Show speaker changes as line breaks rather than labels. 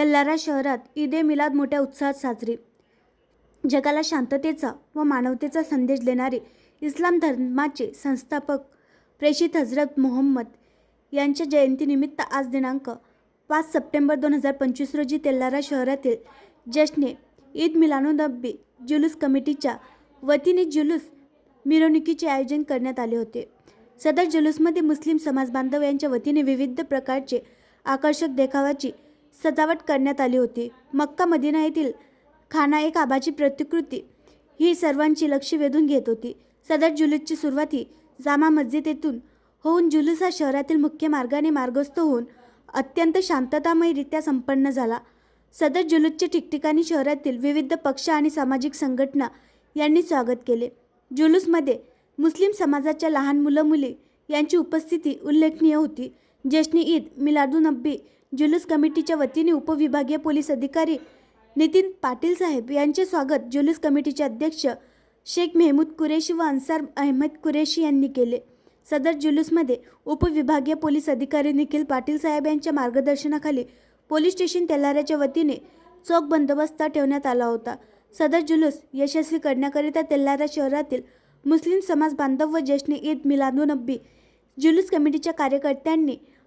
तेल्लारा शहरात ईद ए मिलाद मोठ्या उत्साहात साजरी. जगाला शांततेचा व मानवतेचा संदेश देणारे इस्लाम धर्माचे संस्थापक प्रेषित हजरत मोहम्मद यांच्या जयंतीनिमित्त आज दिनांक पाच सप्टेंबर दोन हजार पंचवीस रोजी तेल्लारा शहरातील जश्ने ईद मिलानुनबी जुलूस कमिटीच्या वतीने जुलूस मिरवणुकीचे आयोजन करण्यात आले होते. सदर जुलूसमध्ये मुस्लिम समाज बांधव यांच्या वतीने विविध प्रकारचे आकर्षक देखावाची सजावट करण्यात आली होती. मक्का मदिना येथील खाना एक आबाची प्रतिकृती. ही सर्वांची लक्ष वेधून घेत होती. सदर जुलूसची सुरुवात ही जामा मस्जिद येथून होऊन जुलूस हा शहरातील मुख्य मार्गाने मार्गस्थ होऊन अत्यंत शांततामयरित्या संपन्न झाला. सदर जुलूसचे ठिकठिकाणी शहरातील विविध पक्ष आणि सामाजिक संघटना यांनी स्वागत केले. जुलूसमध्ये मुस्लिम समाजाच्या लहान मुलं मुली यांची उपस्थिती उल्लेखनीय होती. जश्नी ईद मिलादुनब्बी जुलूस कमिटीच्या वतीने उपविभागीय पोलीस अधिकारी नितीन पाटील साहेब यांचे स्वागत जुलूस कमिटीचे अध्यक्ष शेख मेहमूद कुरेशी व अन्सार अहमद कुरेशी यांनी केले. सदर जुलूसमध्ये उपविभागीय पोलीस अधिकारी निखिल पाटील साहेब यांच्या मार्गदर्शनाखाली पोलीस स्टेशन तेलाऱ्याच्या वतीने चोख बंदोबस्त ठेवण्यात आला होता. सदर जुलूस यशस्वी करण्याकरिता तेल्लारा शहरातील मुस्लिम समाज बांधव व जश्न ईद मिलादुनब्बी जुलूस कमिटीच्या कार्यकर्त्यांनी